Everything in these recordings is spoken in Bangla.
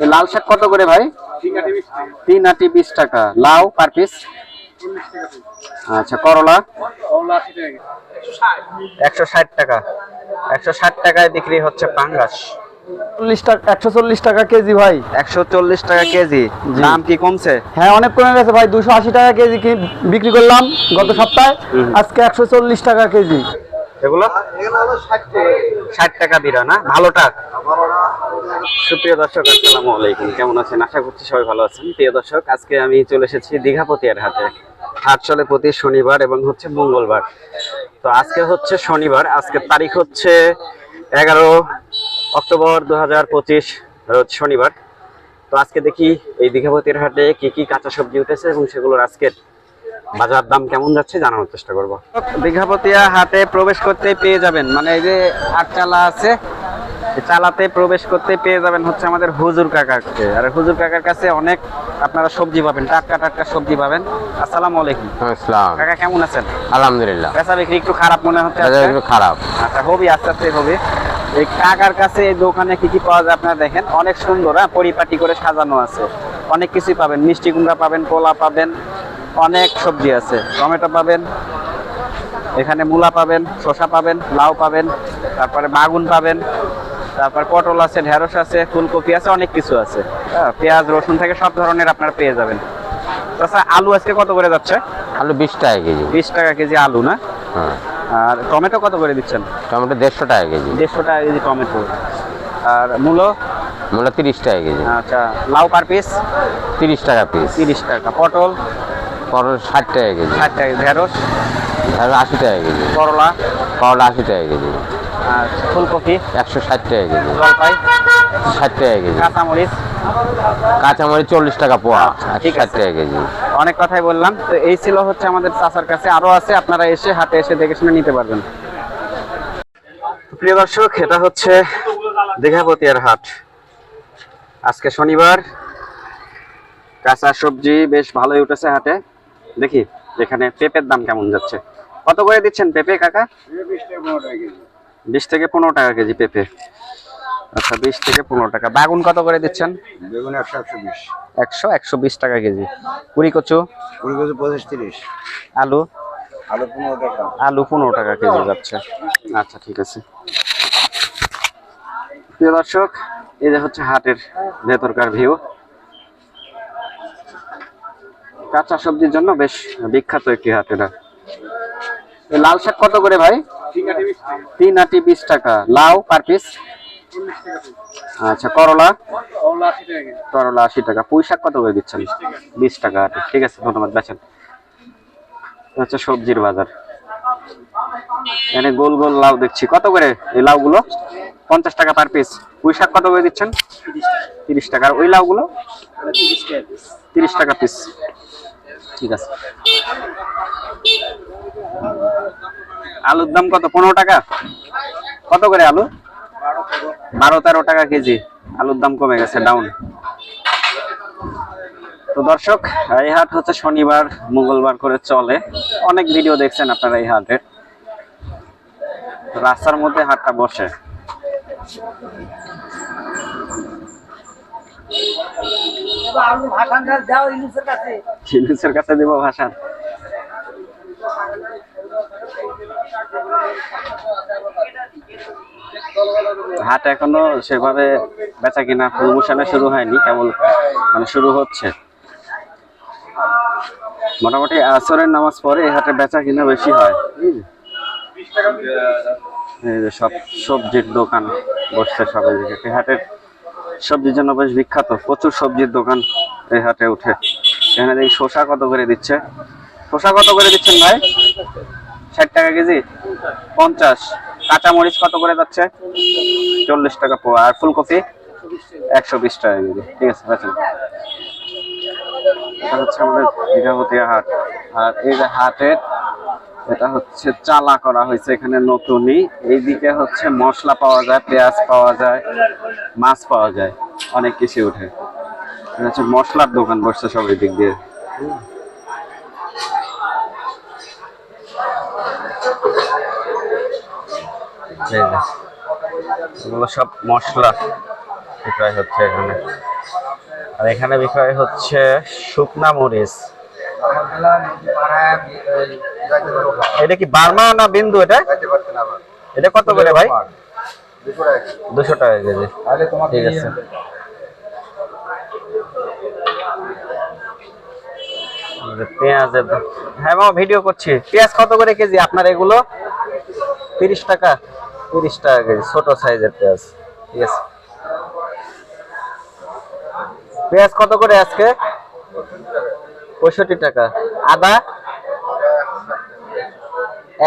লাল শাক কত করে ভাই? তিন আটি বিশ টাকা। লাউ পার পিস আচ্ছা করলা? একশো ষাট টাকা। একশো ষাট টাকায় বিক্রি হচ্ছে পাঙ্গাস। চল্লিশ টাকা একশো চল্লিশ টাকা কেজি ভাই। একশো চল্লিশ টাকা কেজি। দাম কি কমছে? হ্যাঁ অনেক কমে গেছে ভাই। দুশো আশি টাকা কেজি কি- বিক্রি করলাম গত সপ্তাহে। আজকে একশো চল্লিশ টাকা কেজি। এগুলো? ষাট টাকা। বিরা না? ভালোটা। সুপ্রিয় দর্শক আসসালামু আলাইকুম। কেমন আছেন? আশা করছি সবাই ভালো আছেন। প্রিয় দর্শক আজকে আমি চলে এসেছি দীঘাপতিয়ার হাট। চলে প্রতি শনিবার এবং হচ্ছে মঙ্গলবার। তো আজকে হচ্ছে শনিবার। আজকে তারিখ হচ্ছে এগারো অক্টোবর দু হাজার পঁচিশ রোজ শনিবার। তো আজকে দেখি এই দীঘাপতির হাটে কি কি কাঁচা সবজি উঠেছে এবং সেগুলোর আজকের বাজার দাম কেমন যাচ্ছে জানানোর চেষ্টা করব। দীঘাপতিয়া হাটে প্রবেশ করতে পেয়ে যাবেন। মানে এই যে হাট চালা আছে চালাতে প্রবেশ করতে পেয়ে যাবেন হচ্ছে আমাদের হুজুর কাকাকে। আর হুজুর কাকার কাছে অনেক আপনারা সবজি পাবেন টাটকা টাটকা সবজি পাবেন। আসসালামু আলাইকুম। ইসলাম কাকা কেমন আছেন? আলহামদুলিল্লাহ। পেশা বিক্রি একটু খারাপ মনে হচ্ছে একটু খারাপ। আচ্ছা হবি আস্তে আস্তে হবি। এই কাকার কাছে এই দোকানে কি কি পাওয়া যায় আপনারা দেখেন? অনেক সুন্দর হ্যাঁ পরিপাটি করে সাজানো আছে। অনেক কিছুই পাবেন। মিষ্টি কুমড়া পাবেন কলা পাবেন অনেক সবজি আছে। টমেটো পাবেন এখানে মূলা পাবেন শসা পাবেন লাউ পাবেন তারপরে বাগুন পাবেন তারপর পটল আছে ঢেঁড়স আছে ফুলকপি আছে অনেক কিছু আছে। হ্যাঁ, পেঁয়াজ রসুন থেকে সব ধরনের আপনারা পেয়ে যাবেন। আচ্ছা আলু আজকে কত করে যাচ্ছে? আলু বিশ টাকা কেজি। বিশ টাকা কেজি আলু না? হ্যাঁ। আর টমেটো কত করে দিচ্ছেন? টমেটো দেড়শো টাকা কেজি। দেড়শো টাকা কেজি টমেটো। আর মূলো? মূলা তিরিশ টাকা কেজি। আচ্ছা লাউ পার পিস? তিরিশ টাকা পিস। তিরিশ টাকা। পটল? পটল ষাট টাকা কেজি। ষাট টাকা ঢেঁড়স? আর আশি টাকা কেজি। করলা? করলা আশি টাকা কেজি। আর ফুলকপি? একশো ষাট টাকা কেজি। জলপাই? ষাট টাকা কেজি। কাঁচামরিচ? কাঁচামরিচ চল্লিশ টাকা পোয়া। আচ্ছা, ঠিক ষাট আছে। টাকা কেজি। অনেক কথাই বললাম। তো এই ছিল হচ্ছে আমাদের চাচার কাছে। আরও আছে আপনারা এসে হাতে এসে দেখে শুনে নিতে পারবেন। প্রিয় দর্শক এটা হচ্ছে দীঘাপতিয়ার হাট। আজকে শনিবার। কাঁচা সবজি বেশ ভালোই উঠেছে হাটে। দেখি এখানে পেঁপের দাম কেমন যাচ্ছে। কত করে দিচ্ছেন পেঁপে কাকা? বিশ থেকে পনেরো টাকা কেজি পেঁপে। আচ্ছা বিশ থেকে পনেরো টাকা। বাগুন কত করে দিচ্ছেন? বেগুন একশো একশো বিশ। একশো একশো বিশ টাকা কেজি। কুড়ি কচু? কুড়ি কচু পঁচিশ তিরিশ। আলু? আলু পনেরো টাকা। আলু পনেরো টাকা কেজি যাচ্ছে। আচ্ছা ঠিক আছে। প্রিয় দর্শক এই যে হচ্ছে হাটের ভেতরকার ভিউ। কাঁচা সবজির জন্য বেশ বিখ্যাত একটি হাট এটা। লাল শাক কত করে ভাই? তিন আটি বিশ টাকা। লাউ পার পিস আচ্ছা করলা? করলা আশি টাকা। পুঁই শাক কত করে দিচ্ছেন? বিশ টাকা ঠিক আছে, ধন্যবাদ বেছেন হচ্ছে সবজির বাজার। এখানে গোল গোল লাউ দেখছি। কত করে এই লাউগুলো? পঞ্চাশ টাকা পার পিস পুঁই শাক কত করে দিচ্ছেন? তিরিশ টাকা। আর ওই লাউগুলো? তিরিশ টাকা পিস ঠিক আছে। আলুর দাম কত? পনেরো টাকা? কত করে আলু? বারো, তেরো টাকা কেজি। আলুর দাম কমে গেছে ডাউন তো দর্শক এই হাট হচ্ছে শনিবার, মঙ্গলবার করে চলে। অনেক ভিডিও দেখছেন আপনারা এই হাটের রাস্তার মধ্যে হাটটা বসে। জিনিসের কাছে দেবো ভাষান হাট এখনও সেভাবে বেচা কিনা প্রমোশনে শুরু হয়নি, কেবল মানে শুরু হচ্ছে। মোটামুটি আসরের নামাজ পরে এই হাটে বেচা কিনা বেশি হয়। সব সবজির দোকান বসছে সবাই হাটের সবজির জন্য বেশ বিখ্যাত। প্রচুর সবজির দোকান এই হাটে উঠে। এখানে দেখি শসা কত করে দিচ্ছে? শসা কত করে দিচ্ছেন ভাই? ষাট টাকা কেজি? পঞ্চাশ। কাঁচা মরিচ কত করে যাচ্ছে? চল্লিশ টাকা পোয়া। আর ফুলকপি? একশো বিশ টাকা কেজি। ঠিক আছে এটা হচ্ছে আমাদের দীঘাপতিয়া হাট। আর এই যে হাটের এটা হচ্ছে চালা করা হয়েছে এখানে নতুনই। এইদিকে হচ্ছে মশলা পাওয়া যায়, পেঁয়াজ পাওয়া যায়, মাছ পাওয়া যায়, অনেক কিছু উঠে হচ্ছে মশলার দোকান বসছে সব দিক দিয়ে। এগুলো সব মশলা বিক্রয় হচ্ছে এখানে। আর এখানে বিক্রয় হচ্ছে শুকনা মরিচ। এটা কি বার্মা না বিন্দু এটা? এটা কত করে ভাই? দুশো টাকা। কেজি। ঠিক আছে। পেঁয়াজের হ্যাঁ ভিডিও করছি। পেঁয়াজ কত করে কেজি? আপনার এগুলো? তিরিশ টাকা। তিরিশ টাকা কেজি ছোট সাইজের পেঁয়াজ। ঠিক আছে। পেঁয়াজ কত করে আজকে? পঁয়ষট্টি টাকা। আদা?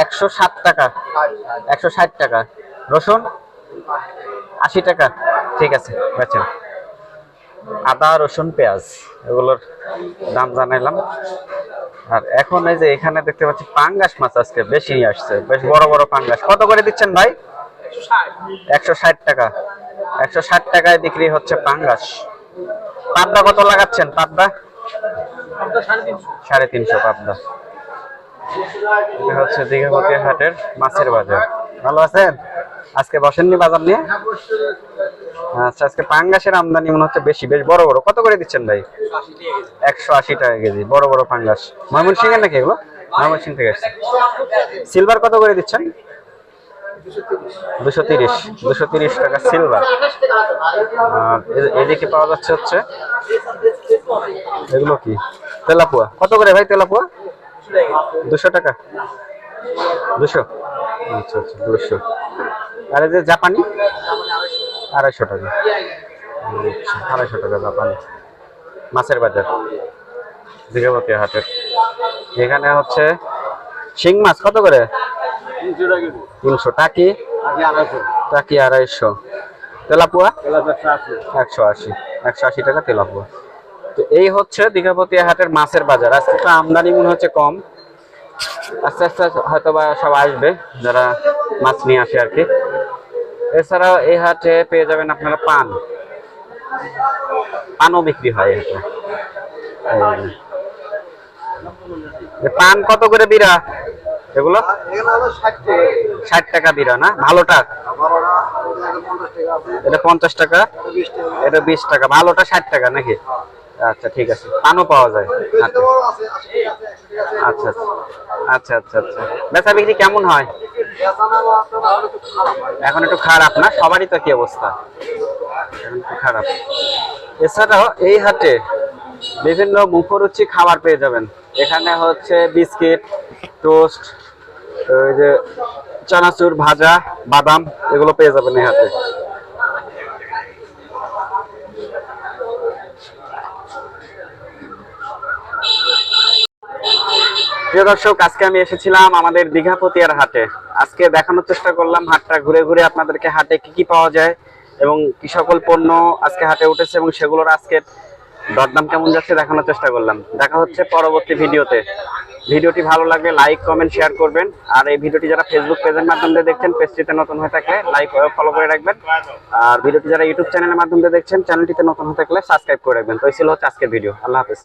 একশো সাত টাকা। একশো ষাট টাকা। রসুন আশি টাকা। ঠিক আছে আদা, রসুন, পেঁয়াজ, এগুলোর দাম জানাইলাম। আর এখন এই যে এখানে দেখতে পাচ্ছি পাঙ্গাস মাছ আজকে বেশি আসছে, বেশ বড় বড় পাঙ্গাস। কত করে দিচ্ছেন ভাই? একশো ষাট টাকা। একশো ষাট টাকায় বিক্রি হচ্ছে পাঙ্গাস। পাবদা কত লাগাচ্ছেন? পাবদা? সাড়ে তিনশো পাবদা। এটা হচ্ছে দীঘাপতি হাটের মাছের বাজার। ভালো আছেন? আজকে বসেননি বাজার নিয়ে? আচ্ছা আজকে পাঙ্গাসের আমদানি মনে হচ্ছে বেশি, বেশ বড় বড়। কত করে দিচ্ছেন ভাই? একশো আশি টাকা কেজি, বড় বড় পাঙ্গাস। ময়মনসিং এর নাকি এগুলো? ময়মনসিং থেকে আসছে। সিলভার কত করে দিচ্ছেন? দুশো তিরিশ দুশো তিরিশ টাকা সিলভার। আর এদিকে পাওয়া যাচ্ছে হচ্ছে, এগুলো কি? তেলাপুয়া। কত করে ভাই তেলাপুয়া? দুশো টাকা? দুশো? আচ্ছা আচ্ছা দুশো। আর যে জাপানি? আড়াইশো টাকা। আচ্ছা আড়াইশো টাকা জাপানি। মাছের বাজার দীঘাপতি হাটের। এখানে হচ্ছে শিং মাছ, কত করে? তিনশো টাকি টাকি আড়াইশো। তেলাপুয়া? একশো আশি। একশো আশি টাকা তেলাপুয়া। তো এই হচ্ছে দীঘাপতি হাটের মাছের বাজার। আজকে তো আমদানি মনে হচ্ছে কম। আস্তে আস্তে হয়তো বা সব আসবে, যারা মাছ নিয়ে আসে আর কি। এছাড়াও এই হাটে পেয়ে যাবেন আপনারা পান। পানও বিক্রি হয় পান কত করে বিরা এগুলো? ষাট টাকা বিরা না? ভালোটা? এটা পঞ্চাশ টাকা। এটা বিশ টাকা। ভালোটা ষাট টাকা নাকি? আচ্ছা ঠিক আছে। পানও পাওয়া যায়। হাটে। আচ্ছা আচ্ছা। আচ্ছা আচ্ছা আচ্ছা। বেচা বিক্রি কেমন হয়? এখন একটু খারাপ না? সবারই তো কি অবস্থা। একটু খারাপ। এছাড়াও এই হাটে বিভিন্ন মুখরুচি খাবার পেয়ে যাবেন। এখানে হচ্ছে বিস্কিট, টোস্ট, ওই যে চানাচুর, ভাজা, বাদাম, এগুলো পেয়ে যাবেন এই হাটে। প্রিয় দর্শক, আজকে আমি এসেছিলাম আমাদের দীঘা পতিয়ার হাটে। আজকে দেখানোর চেষ্টা করলাম হাটটা ঘুরে ঘুরে আপনাদেরকে হাটে কি কি পাওয়া যায় এবং কি সকল পণ্য আজকে হাটে উঠেছে এবং সেগুলোর আজকে দরদাম কেমন যাচ্ছে দেখানোর চেষ্টা করলাম। দেখা হচ্ছে পরবর্তী ভিডিওতে। ভিডিওটি ভালো লাগলে লাইক, কমেন্ট, শেয়ার করবেন। আর এই ভিডিওটি যারা ফেসবুক পেজের মাধ্যমে দেখছেন, পেজটিতে নতুন হয়ে থাকলে লাইক ফলো করে রাখবেন। আর ভিডিওটি যারা ইউটিউব চ্যানেলের মাধ্যমে দেখছেন চ্যানেলটিতে নতুন হয়ে থাকলে সাবস্ক্রাইব করে রাখবেন। তো এই ছিল হচ্ছে আজকের ভিডিও। আল্লাহ হাফেজ।